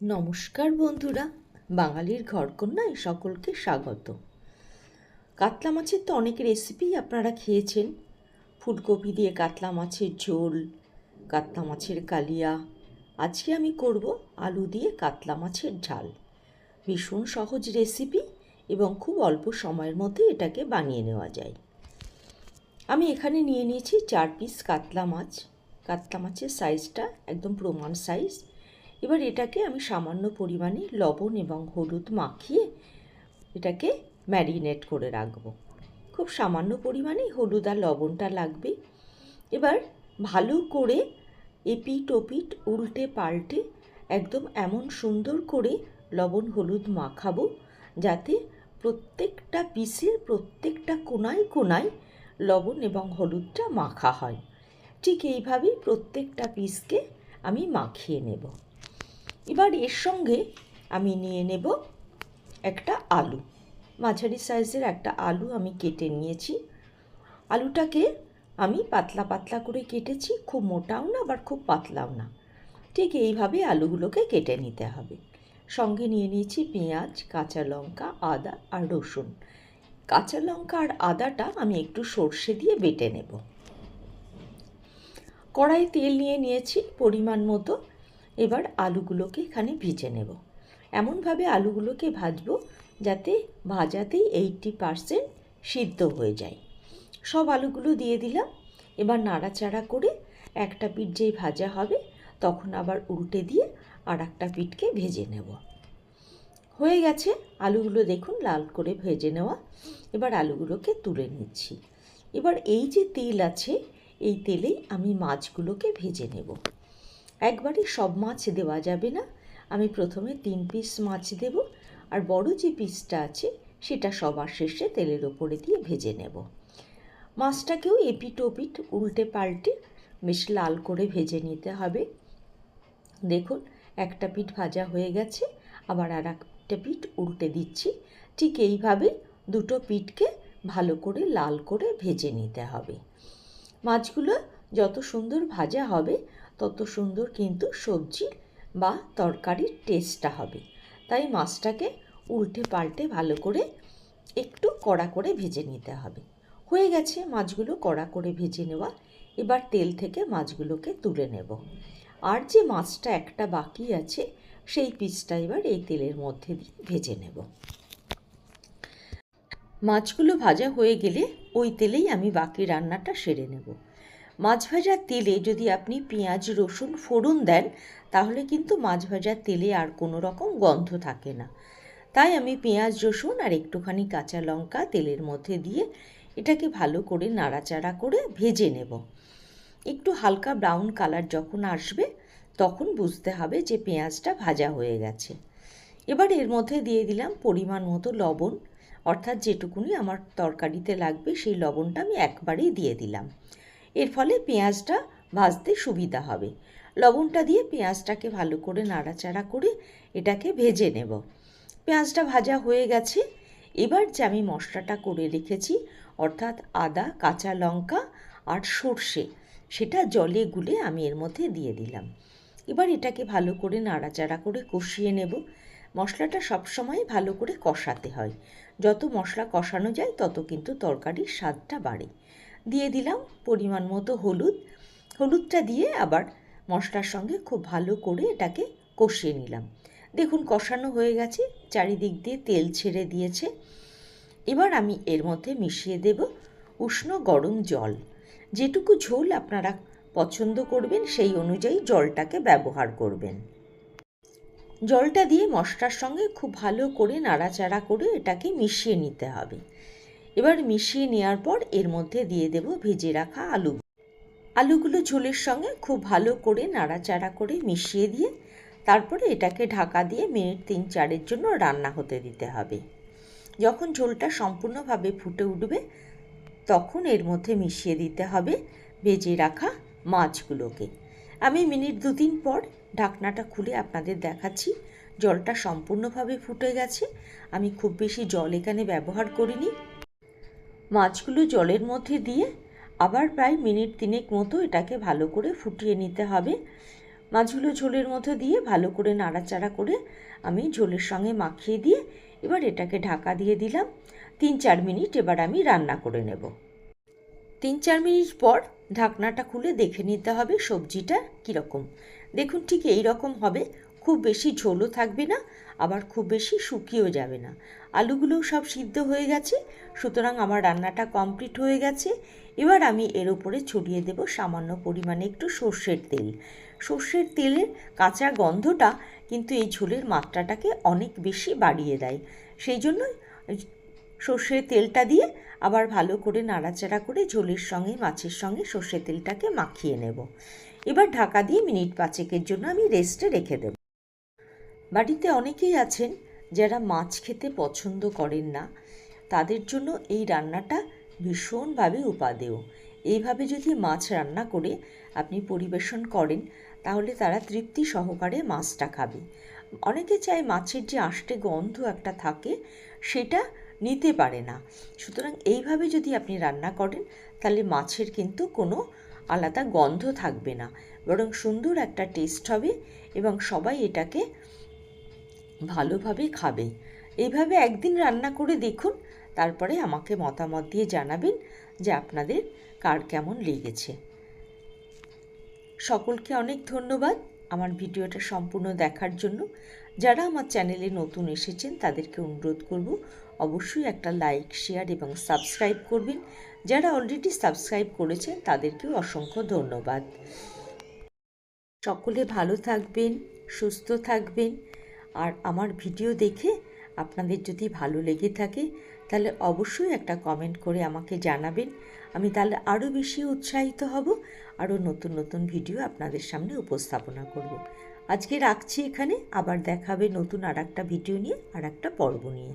নমস্কার বন্ধুরা, বাঙালির ঘরকন্যায় সকলকে স্বাগত। কাতলা মাছের তো অনেক রেসিপি আপনারা খেয়েছেন। ফুলকপি দিয়ে কাতলা মাছের ঝোল, কাতলা মাছের কালিয়া। আজকে আমি করব আলু দিয়ে কাতলা মাছের ঝাল। ভীষণ সহজ রেসিপি এবং খুব অল্প সময়ের মধ্যে এটাকে বানিয়ে নেওয়া যায়। আমি এখানে নিয়ে নিয়েছি চার পিস কাতলা মাছ। কাতলা মাছের সাইজটা একদম প্রমাণ সাইজ এবার এটাকে আমি সামান্য পরিমাণে লবণ এবং হলুদ মাখিয়ে এটাকে ম্যারিনেট করে রাখব। খুব সামান্য পরিমাণেই হলুদ আর লবণটা লাগবে। এবার ভালো করে এপিট ওপিট উল্টে পাল্টে একদম এমন সুন্দর করে লবণ হলুদ মাখাবো যাতে প্রত্যেকটা পিসের প্রত্যেকটা কোনায় কোনায় লবণ এবং হলুদটা মাখা হয়। ঠিক এইভাবেই প্রত্যেকটা পিসকে আমি মাখিয়ে নেব। এবার এর সঙ্গে আমি নিয়ে নেব একটা আলু। মাঝারি সাইজের একটা আলু আমি কেটে নিয়েছি। আলুটাকে আমি পাতলা পাতলা করে কেটেছি, খুব মোটাও না, আবার খুব পাতলাও না। ঠিক এইভাবে আলুগুলোকে কেটে নিতে হবে। সঙ্গে নিয়ে নিয়েছি পেঁয়াজ, কাঁচা লঙ্কা, আদা আর রসুন। কাঁচা লঙ্কা আর আদাটা আমি একটু সর্ষে দিয়ে বেটে নেব। কড়াই তেল নিয়ে নিয়েছি পরিমাণ মতো। এবার আলুগুলোকে এখানে ভেজে নেব। এমনভাবে আলুগুলোকে ভাজবো যাতে ভাজাতেই এইটটি পারসেন্ট সিদ্ধ হয়ে যায়। সব আলুগুলো দিয়ে দিলাম। এবার নাড়াচাড়া করে একটা পিঠ যেই ভাজা হবে তখন আবার উল্টে দিয়ে আর একটা পিঠকে ভেজে নেব। হয়ে গেছে। আলুগুলো দেখুন লাল করে ভেজে নেওয়া। এবার আলুগুলোকে তুলে নিচ্ছি। এবার এই যে তেল আছে, এই তেলেই আমি মাছগুলোকে ভেজে নেব। একবারে সব মাছ দেওয়া যাবে না। আমি প্রথমে তিন পিস মাছ দেব আর বড় যে পিসটা আছে সেটা সবার শেষে তেলের ওপরে দিয়ে ভেজে নেব। মাছটাকেও এপিট ওপিট উল্টে পাল্টে বেশ লাল করে ভেজে নিতে হবে। দেখুন, একটা পিঠ ভাজা হয়ে গেছে, আবার আর একটা পিঠ উল্টে দিচ্ছি। ঠিক এইভাবে দুটো পিঠকে ভালো করে লাল করে ভেজে নিতে হবে। মাছগুলো যত সুন্দর ভাজা হবে তত সুন্দর কিন্তু সবজি বা তরকারির টেস্টটা হবে। তাই মাছটাকে উল্টে পাল্টে ভালো করে একটু কড়া করে ভেজে নিতে হবে। হয়ে গেছে মাছগুলো কড়া করে ভেজে নেওয়া। এবার তেল থেকে মাছগুলোকে তুলে নেব। আর যে মাছটা একটা বাকি আছে, সেই পিসটা এবার এই তেলের মধ্যে দিয়ে ভেজে নেব। মাছগুলো ভাজা হয়ে গেলে ওই তেলেই আমি বাকি রান্নাটা সেরে নেব। মাছ ভাজার তেলে যদি আপনি পেঁয়াজ, রসুন, ফোড়ন দেন, তাহলে কিন্তু মাছ ভাজার তেলে আর কোনো রকম গন্ধ থাকে না। তাই আমি পেঁয়াজ, রসুন আর একটুখানি কাঁচা লঙ্কা তেলের মধ্যে দিয়ে এটাকে ভালো করে নাড়াচাড়া করে ভেজে নেব। একটু হালকা ব্রাউন কালার যখন আসবে, তখন বুঝতে হবে যে পেঁয়াজটা ভাজা হয়ে গেছে। এবার এর মধ্যে দিয়ে দিলাম পরিমাণ মতো লবণ, অর্থাৎ যেটুকুনি আমার তরকারিতে লাগবে সেই লবণটা আমি একবারেই দিয়ে দিলাম। এর ফলে পেঁয়াজটা ভাজতে সুবিধা হবে। লবণটা দিয়ে পেঁয়াজটাকে ভালো করে নাড়াচাড়া করে এটাকে ভেজে নেব। পেঁয়াজটা ভাজা হয়ে গেছে। এবার যে আমি মশলাটা করে রেখেছি, অর্থাৎ আদা, কাঁচা লঙ্কা আর সর্ষে, সেটা জলে গুলে আমি এর মধ্যে দিয়ে দিলাম। এবার এটাকে ভালো করে নাড়াচাড়া করে কষিয়ে নেব। মশলাটা সবসময় ভালো করে কষাতে হয়। যত মশলা কষানো যায়, তত কিন্তু তরকারির স্বাদটা বাড়ে। দিয়ে দিলাম পরিমাণ মতো হলুদ। হলুদটা দিয়ে আবার মশলার সঙ্গে খুব ভালো করে এটাকে কষিয়ে নিলাম। দেখুন কষানো হয়ে গেছে, চারিদিক দিয়ে তেল ছেড়ে দিয়েছে। এবার আমি এর মধ্যে মিশিয়ে দেব উষ্ণ গরম জল। যেটুকু ঝোল আপনারা পছন্দ করবেন সেই অনুযায়ী জলটাকে ব্যবহার করবেন। জলটা দিয়ে মশলার সঙ্গে খুব ভালো করে নাড়াচাড়া করে এটাকে মিশিয়ে নিতে হবে। এবার মিশিয়ে নেওয়ার পর এর মধ্যে দিয়ে দেব ভেজে রাখা আলু। আলুগুলো ঝোলের সঙ্গে খুব ভালো করে নাড়াচাড়া করে মিশিয়ে দিয়ে তারপরে এটাকে ঢাকা দিয়ে মিনিট তিন চারের জন্য রান্না হতে দিতে হবে। যখন ঝোলটা সম্পূর্ণভাবে ফুটে উঠবে, তখন এর মধ্যে মিশিয়ে দিতে হবে ভেজে রাখা মাছগুলোকে। আমি মিনিট দু তিন পর ঢাকনাটা খুলে আপনাদের দেখাচ্ছি। জলটা সম্পূর্ণভাবে ফুটে গেছে। আমি খুব বেশি জল এখানে ব্যবহার করিনি। মাছগুলো জলের মধ্যে দিয়ে আবার প্রায় মিনিট তিনেক মতো এটাকে ভালো করে ফুটিয়ে নিতে হবে। মাছগুলো ঝোলের মধ্যে দিয়ে ভালো করে নাড়াচাড়া করে আমি ঝোলের সঙ্গে মাখিয়ে দিয়ে এবার এটাকে ঢাকা দিয়ে দিলাম। তিন চার মিনিট এবার আমি রান্না করে নেব। তিন চার মিনিট পর ঢাকনাটা খুলে দেখে নিতে হবে সবজিটা কীরকম। দেখুন ঠিক এই রকম হবে। খুব বেশি ঝোলও থাকবে না, আবার খুব বেশি শুকিয়েও যাবে না। আলুগুলোও সব সিদ্ধ হয়ে গেছে, সুতরাং আমার রান্নাটা কমপ্লিট হয়ে গেছে। এবার আমি এর উপরে ছড়িয়ে দেব সামান্য পরিমাণে একটু সর্ষের তেল। সর্ষের তেলের কাঁচা গন্ধটা কিন্তু এই ঝোলের মাত্রাটাকে অনেক বেশি বাড়িয়ে দেয়। সেই জন্য সর্ষের তেলটা দিয়ে আবার ভালো করে নাড়াচাড়া করে ঝোলের সঙ্গে, মাছের সঙ্গে সর্ষের তেলটাকে মাখিয়ে নেব। এবার ঢাকা দিয়ে মিনিট পাঁচেকের জন্য আমি রেস্টে রেখে দেব। বাড়িতে অনেকেই আছেন যারা মাছ খেতে পছন্দ করেন না। তাদের জন্য এই রান্নাটা ভীষণভাবে উপাদেয়। এইভাবে যদি মাছ রান্না করে আপনি পরিবেশন করেন, তাহলে তারা তৃপ্তি সহকারে মাছটা খাবে। অনেকে চায় মাছের যে আষ্টে গন্ধ একটা থাকে, সেটা নিতে পারে না। সুতরাং এইভাবে যদি আপনি রান্না করেন, তাহলে মাছের কিন্তু কোনো আলাদা গন্ধ থাকবে না। বরং সুন্দর একটা টেস্ট হবে এবং সবাই এটাকে ভালোভাবে খাবে। এইভাবে একদিন রান্না করে দেখুন, তারপরে আমাকে মতামত দিয়ে জানাবেন যে আপনাদের কার কেমন লেগেছে। সকলকে অনেক ধন্যবাদ আমার ভিডিওটা সম্পূর্ণ দেখার জন্য। যারা আমার চ্যানেলে নতুন এসেছেন, তাদেরকে অনুরোধ করব অবশ্যই একটা লাইক, শেয়ার এবং সাবস্ক্রাইব করবেন। যারা অলরেডি সাবস্ক্রাইব করেছেন, তাদেরকেও অসংখ্য ধন্যবাদ। সকলে ভালো থাকবেন, সুস্থ থাকবেন। আর আমার ভিডিও দেখে আপনাদের যদি ভালো লেগে থাকে, তাহলে অবশ্যই একটা কমেন্ট করে আমাকে জানাবেন। আমি তাহলে আরও বেশি উৎসাহিত হব আরও নতুন নতুন ভিডিও আপনাদের সামনে উপস্থাপনা করব। আজকে রাখছি এখানে, আবার দেখাবে নতুন আর একটা ভিডিও নিয়ে আর একটা পর্ব নিয়ে।